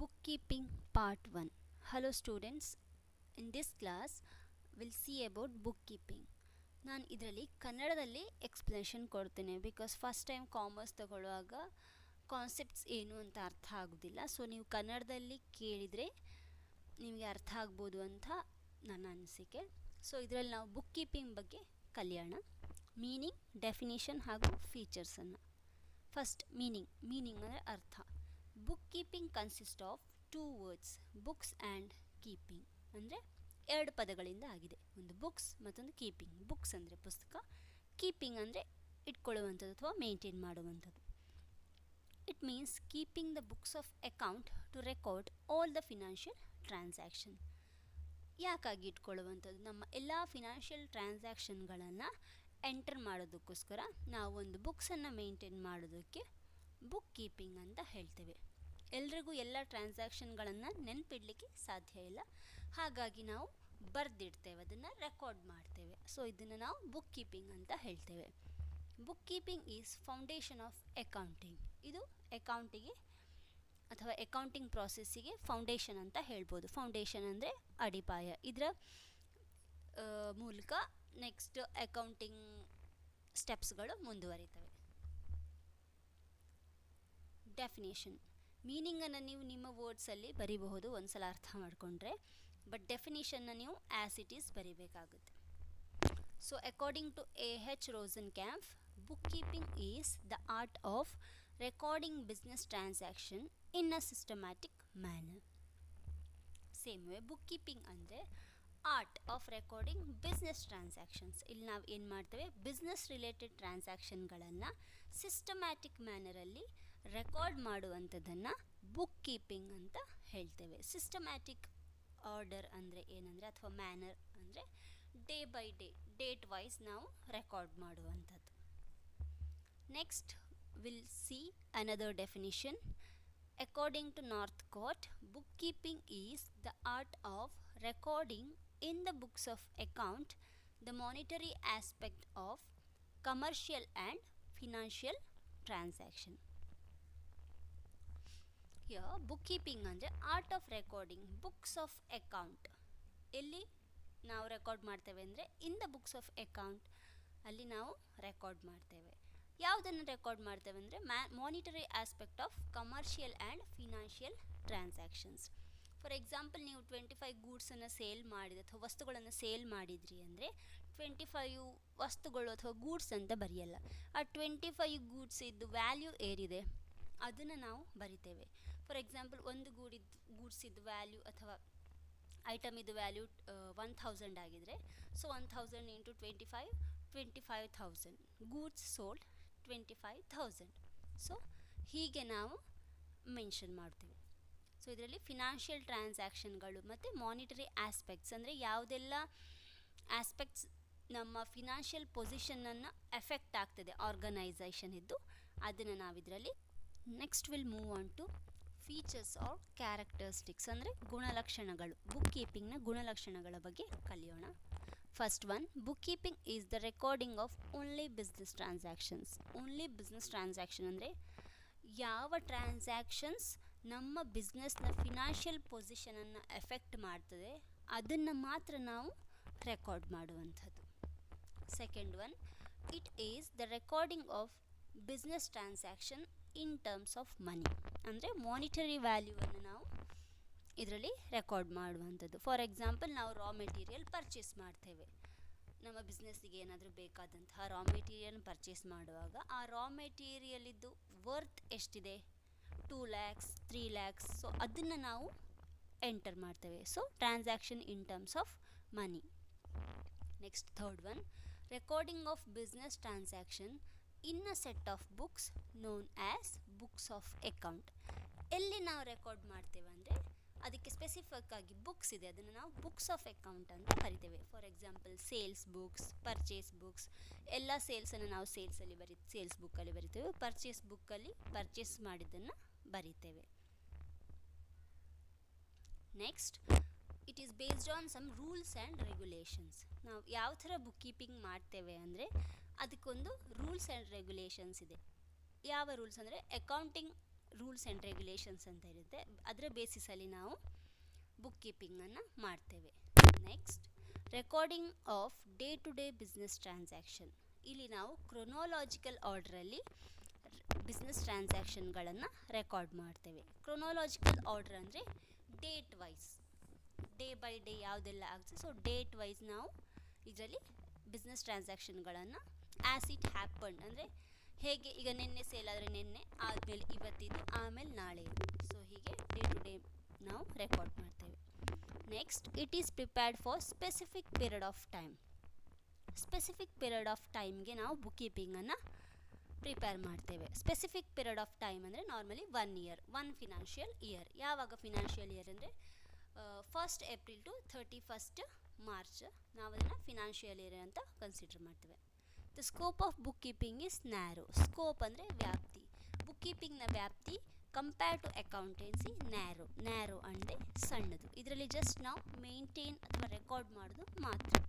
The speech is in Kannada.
Bookkeeping Part 1 Hello students, in this class we'll see about bookkeeping. ನಾನು ಇದರಲ್ಲಿ ಕನ್ನಡದಲ್ಲಿ ಎಕ್ಸ್ಪ್ಲನೇಷನ್ ಕೊಡ್ತೇನೆ ಬಿಕಾಸ್ ಫಸ್ಟ್ ಟೈಮ್ ಕಾಮರ್ಸ್ ತಗೊಳ್ಳುವಾಗ ಕಾನ್ಸೆಪ್ಟ್ಸ್ ಏನು ಅಂತ ಅರ್ಥ ಆಗೋದಿಲ್ಲ. ಸೊ ನೀವು ಕನ್ನಡದಲ್ಲಿ ಕೇಳಿದರೆ ನಿಮಗೆ ಅರ್ಥ ಆಗ್ಬೋದು ಅಂತ ನನ್ನ ಅನಿಸಿಕೆ. ಸೊ ಇದರಲ್ಲಿ ನಾವು ಬುಕ್ ಕೀಪಿಂಗ್ ಬಗ್ಗೆ ಕಲಿಯೋಣ. ಮೀನಿಂಗ್ ಡೆಫಿನೇಷನ್ ಹಾಗೂ ಫೀಚರ್ಸನ್ನು ಫಸ್ಟ್ ಮೀನಿಂಗ್ ಮೀನಿಂಗ್ ಅಂದರೆ ಅರ್ಥ. Book consist of two words books and keeping ಅಂದರೆ ಎರಡು ಪದಗಳಿಂದ ಆಗಿದೆ. ಒಂದು ಬುಕ್ಸ್ ಮತ್ತೊಂದು ಕೀಪಿಂಗ್ ಬುಕ್ಸ್ ಅಂದರೆ ಪುಸ್ತಕ ಕೀಪಿಂಗ್ ಅಂದರೆ ಇಟ್ಕೊಳ್ಳುವಂಥದ್ದು ಅಥವಾ ಮೇಂಟೈನ್ ಮಾಡುವಂಥದ್ದು. It means keeping the books of account to record all the financial transaction ಯಾಕಾಗಿ ಇಟ್ಕೊಳ್ಳುವಂಥದ್ದು? ನಮ್ಮ ಎಲ್ಲ ಫಿನಾನ್ಷಿಯಲ್ ಟ್ರಾನ್ಸಾಕ್ಷನ್ಗಳನ್ನು ಎಂಟರ್ ಮಾಡೋದಕ್ಕೋಸ್ಕರ ನಾವು ಒಂದು ಬುಕ್ಸನ್ನು ಮೇಂಟೈನ್ ಮಾಡೋದಕ್ಕೆ ಬುಕ್ ಕೀಪಿಂಗ್ ಅಂತ ಹೇಳ್ತೇವೆ. ಎಲ್ರಿಗೂ ಎಲ್ಲ ಟ್ರಾನ್ಸಾಕ್ಷನ್ಗಳನ್ನು ನೆನಪಿಡಲಿಕ್ಕೆ ಸಾಧ್ಯ ಇಲ್ಲ. ಹಾಗಾಗಿ ನಾವು ಬರೆದಿಡ್ತೇವೆ, ಅದನ್ನು ರೆಕಾರ್ಡ್ ಮಾಡ್ತೇವೆ. ಸೊ ಇದನ್ನು ನಾವು ಬುಕ್ ಕೀಪಿಂಗ್ ಅಂತ ಹೇಳ್ತೇವೆ. Book keeping is foundation of accounting ಇದು ಅಕೌಂಟಿಗೆ ಅಥವಾ ಅಕೌಂಟಿಂಗ್ ಪ್ರಾಸೆಸ್ಸಿಗೆ ಫೌಂಡೇಶನ್ ಅಂತ ಹೇಳ್ಬೋದು. ಫೌಂಡೇಶನ್ ಅಂದರೆ ಅಡಿಪಾಯ. ಇದರ ಮೂಲಕ ನೆಕ್ಸ್ಟ್ ಅಕೌಂಟಿಂಗ್ ಸ್ಟೆಪ್ಸ್ಗಳು ಮುಂದುವರಿತವೆ. ಡೆಫಿನೇಷನ್ ಮೀನಿಂಗನ್ನು ನೀವು ನಿಮ್ಮ ವರ್ಡ್ಸಲ್ಲಿ ಬರಿಬಹುದು. ಒಂದು ಸಲ ಅರ್ಥ ಮಾಡಿಕೊಂಡ್ರೆ. ಬಟ್ ಡೆಫಿನೇಷನ್ನ ನೀವು as it is ಬರಿಬೇಕಾಗುತ್ತೆ. So according to A H Rosenkampff book keeping is the art of recording business transaction in a systematic manner same way book keeping ಅಂದರೆ art of recording business transactions ಇಲ್ಲಿ ನಾವು ಏನು ಮಾಡ್ತೇವೆ? ಬಿಸ್ನೆಸ್ ರಿಲೇಟೆಡ್ ಟ್ರಾನ್ಸಾಕ್ಷನ್ಗಳನ್ನು ಸಿಸ್ಟಮ್ಯಾಟಿಕ್ ಮ್ಯಾನರಲ್ಲಿ ರೆಕಾರ್ಡ್ ಮಾಡುವಂಥದ್ದನ್ನು ಬುಕ್ ಕೀಪಿಂಗ್ ಅಂತ ಹೇಳ್ತೇವೆ. ಸಿಸ್ಟಮ್ಯಾಟಿಕ್ ಆರ್ಡರ್ ಅಂದರೆ ಏನಂದರೆ ಅಥವಾ ಮ್ಯಾನರ್ ಅಂದರೆ day by day date wise ನಾವು ರೆಕಾರ್ಡ್ ಮಾಡುವಂಥದ್ದು. Next will see another definition according to Northcott book keeping is the art of recording in the books of account the monetary aspect of commercial and financial transaction. Here keeping ಅಂದರೆ art of recording books of account ಎಲ್ಲಿ ನಾವು ರೆಕಾರ್ಡ್ ಮಾಡ್ತೇವೆ ಅಂದರೆ in the books of account ಅಲ್ಲಿ ನಾವು ರೆಕಾರ್ಡ್ ಮಾಡ್ತೇವೆ. ಯಾವುದನ್ನು ರೆಕಾರ್ಡ್ ಮಾಡ್ತೇವೆ ಅಂದರೆ ಮ್ಯಾ monetary aspect of commercial and financial transactions for example ನೀವು ಟ್ವೆಂಟಿ ಫೈವ್ ಗೂಡ್ಸನ್ನು ಸೇಲ್ ಮಾಡಿದ ಅಥವಾ ವಸ್ತುಗಳನ್ನು ಸೇಲ್ ಮಾಡಿದ್ರಿ ಅಂದರೆ ಟ್ವೆಂಟಿ ಫೈವ್ ವಸ್ತುಗಳು ಅಥವಾ ಗೂಡ್ಸ್ ಅಂತ ಬರೆಯಲ್ಲ. ಆ ಟ್ವೆಂಟಿ ಫೈವ್ ಗೂಡ್ಸ್ ಇದ್ದು ವ್ಯಾಲ್ಯೂ ಏರಿದೆ, ಅದನ್ನು ನಾವು ಬರಿತೇವೆ. ಫಾರ್ ಎಕ್ಸಾಂಪಲ್ ಒಂದು ಗೂಡಿದ್ದು ಗೂಡ್ಸಿದ್ದು ವ್ಯಾಲ್ಯೂ ಅಥವಾ ಐಟಮ್ ಇದು value one thousand ಆಗಿದರೆ so one thousand into twenty five twenty five thousand goods sold twenty five thousand so ಹೀಗೆ ನಾವು ಮೆನ್ಷನ್ ಮಾಡ್ತೀವಿ. ಸೊ ಇದರಲ್ಲಿ ಫಿನಾನ್ಷಿಯಲ್ ಟ್ರಾನ್ಸಾಕ್ಷನ್ಗಳು ಮತ್ತು ಮಾನಿಟರಿ ಆಸ್ಪೆಕ್ಟ್ಸ್ ಅಂದರೆ ಯಾವುದೆಲ್ಲ ಆಸ್ಪೆಕ್ಟ್ಸ್ ನಮ್ಮ ಫಿನಾನ್ಷಿಯಲ್ ಪೊಸಿಷನನ್ನು ಎಫೆಕ್ಟ್ ಆಗ್ತದೆ ಆರ್ಗನೈಸೇಷನ್ ಇದ್ದು. ಅದನ್ನು ನಾವು ಇದರಲ್ಲಿ next will move on to features or characteristics ಅಂದರೆ ಗುಣಲಕ್ಷಣಗಳು. ಬುಕ್ ಕೀಪಿಂಗ್ನ ಗುಣಲಕ್ಷಣಗಳ ಬಗ್ಗೆ ಕಲಿಯೋಣ. First one book keeping is the recording of only business transactions only business transaction ಅಂದರೆ ಯಾವ ಟ್ರಾನ್ಸಾಕ್ಷನ್ಸ್ ನಮ್ಮ ಬಿಸ್ನೆಸ್ನ ಫಿನಾನ್ಷಿಯಲ್ ಪೊಸಿಷನನ್ನು ಎಫೆಕ್ಟ್ ಮಾಡ್ತದೆ, ಅದನ್ನು ಮಾತ್ರ ನಾವು ರೆಕಾರ್ಡ್ ಮಾಡುವಂಥದ್ದು. Second one it is the recording of business transaction in terms of money ಅಂದರೆ ಮಾನಿಟರಿ ವ್ಯಾಲ್ಯೂವನ್ನು ನಾವು ಇದರಲ್ಲಿ ರೆಕಾರ್ಡ್ ಮಾಡುವಂಥದ್ದು. ಫಾರ್ ಎಕ್ಸಾಂಪಲ್ ನಾವು ರಾ ಮೆಟೀರಿಯಲ್ ಪರ್ಚೇಸ್ ಮಾಡ್ತೇವೆ. ನಮ್ಮ ಬಿಸ್ನೆಸ್ಸಿಗೆ ಏನಾದರೂ ಬೇಕಾದಂತಹ ರಾ ಮೆಟೀರಿಯಲ್ ಪರ್ಚೇಸ್ ಮಾಡುವಾಗ ಆ ರಾ ಮೆಟೀರಿಯಲಿದ್ದು ವರ್ತ್ ಎಷ್ಟಿದೆ? Two lakhs three lakhs so ಅದನ್ನು ನಾವು ಎಂಟರ್ ಮಾಡ್ತೇವೆ. So transaction in terms of money next third one recording of business transaction in a set of books known as books of account ಎಲ್ಲಿ ನಾವು ರೆಕಾರ್ಡ್ ಮಾಡ್ತೇವೆ ಅಂದರೆ ಅದಕ್ಕೆ ಸ್ಪೆಸಿಫಿಕ್ ಆಗಿ ಬುಕ್ಸ್ ಇದೆ. ಅದನ್ನು ನಾವು ಬುಕ್ಸ್ ಆಫ್ ಅಕೌಂಟ್ ಅಂತ ಕರಿತೇವೆ. For example sales books purchase books ಎಲ್ಲ ಸೇಲ್ಸನ್ನು ನಾವು ಸೇಲ್ಸಲ್ಲಿ ಬರಿ ಸೇಲ್ಸ್ ಬುಕ್ಕಲ್ಲಿ ಬರಿತೇವೆ. ಪರ್ಚೇಸ್ ಬುಕ್ಕಲ್ಲಿ ಪರ್ಚೇಸ್ ಮಾಡಿದ್ದನ್ನು ಬರಿತೇವೆ. Next it is based on some rules and regulations ನಾವು ಯಾವ ಥರ ಬುಕ್ ಕೀಪಿಂಗ್ ಮಾಡ್ತೇವೆ ಅಂದರೆ ಅದಕ್ಕೊಂದು ರೂಲ್ಸ್ ಆ್ಯಂಡ್ ರೆಗ್ಯುಲೇಷನ್ಸ್ ಇದೆ. ಯಾವ ರೂಲ್ಸ್ ಅಂದರೆ ಅಕೌಂಟಿಂಗ್ ರೂಲ್ಸ್ ಆ್ಯಂಡ್ ರೆಗ್ಯುಲೇಷನ್ಸ್ ಅಂತ ಇರುತ್ತೆ. ಅದರ ಬೇಸಿಸಲ್ಲಿ ನಾವು ಬುಕ್ ಕೀಪಿಂಗನ್ನು ಮಾಡ್ತೇವೆ. Next, recording of day to day business transaction. ಇಲ್ಲಿ ನಾವು ಕ್ರೊನೋಲಾಜಿಕಲ್ ಆರ್ಡ್ರಲ್ಲಿ ಬಿಸ್ನೆಸ್ ಟ್ರಾನ್ಸಾಕ್ಷನ್ಗಳನ್ನು ರೆಕಾರ್ಡ್ ಮಾಡ್ತೇವೆ. ಕ್ರೊನೋಲಾಜಿಕಲ್ ಆರ್ಡರ್ ಅಂದರೆ date wise. Day by day ಯಾವುದೆಲ್ಲ ಆಗುತ್ತೆ ಸೊ ಡೇಟ್ ವೈಸ್ ನಾವು ಇದರಲ್ಲಿ ಬಿಸ್ನೆಸ್ ಟ್ರಾನ್ಸಾಕ್ಷನ್ಗಳನ್ನು ಆ್ಯಸ್ ಇಟ್ ಹ್ಯಾಪನ್ ಅಂದರೆ ಹೇಗೆ ಈಗ ನಿನ್ನೆ ಸೇಲ್ ಆದರೆ ನಿನ್ನೆ, ಆದಮೇಲೆ ಇವತ್ತಿದ್ದು ಆಮೇಲೆ ನಾಳೆ. ಸೊ ಹೀಗೆ ಡೇ ಟು ಡೇ ನಾವು ರೆಕಾರ್ಡ್ ಮಾಡ್ತೇವೆ. Next it is prepared for specific period of time specific period of ಟೈಮ್ಗೆ ನಾವು ಬುಕ್ ಕೀಪಿಂಗನ್ನು ಪ್ರಿಪೇರ್ ಮಾಡ್ತೇವೆ. ಸ್ಪೆಸಿಫಿಕ್ ಪೀರಿಯಡ್ ಆಫ್ ಟೈಮ್ ಅಂದರೆ normally one year one financial year ಯಾವಾಗ ಫಿನಾನ್ಷಿಯಲ್ ಇಯರ್ ಅಂದರೆ first April to thirty first March ನಾವು ಅದನ್ನು ಫಿನಾನ್ಷಿಯಲ್ ಇಯರ್ ಅಂತ ಕನ್ಸಿಡರ್ ಮಾಡ್ತೇವೆ. The scope of book keeping is narrow scope ಅಂದರೆ ವ್ಯಾಪ್ತಿ. ಬುಕ್ ಕೀಪಿಂಗ್ನ ವ್ಯಾಪ್ತಿ compare to accountancy narrow narrow ಅಂದರೆ ಸಣ್ಣದು. ಇದರಲ್ಲಿ ಜಸ್ಟ್ ನಾವು ಮೇಂಟೈನ್ ಅಥವಾ ರೆಕಾರ್ಡ್ ಮಾಡೋದು ಮಾತ್ರ.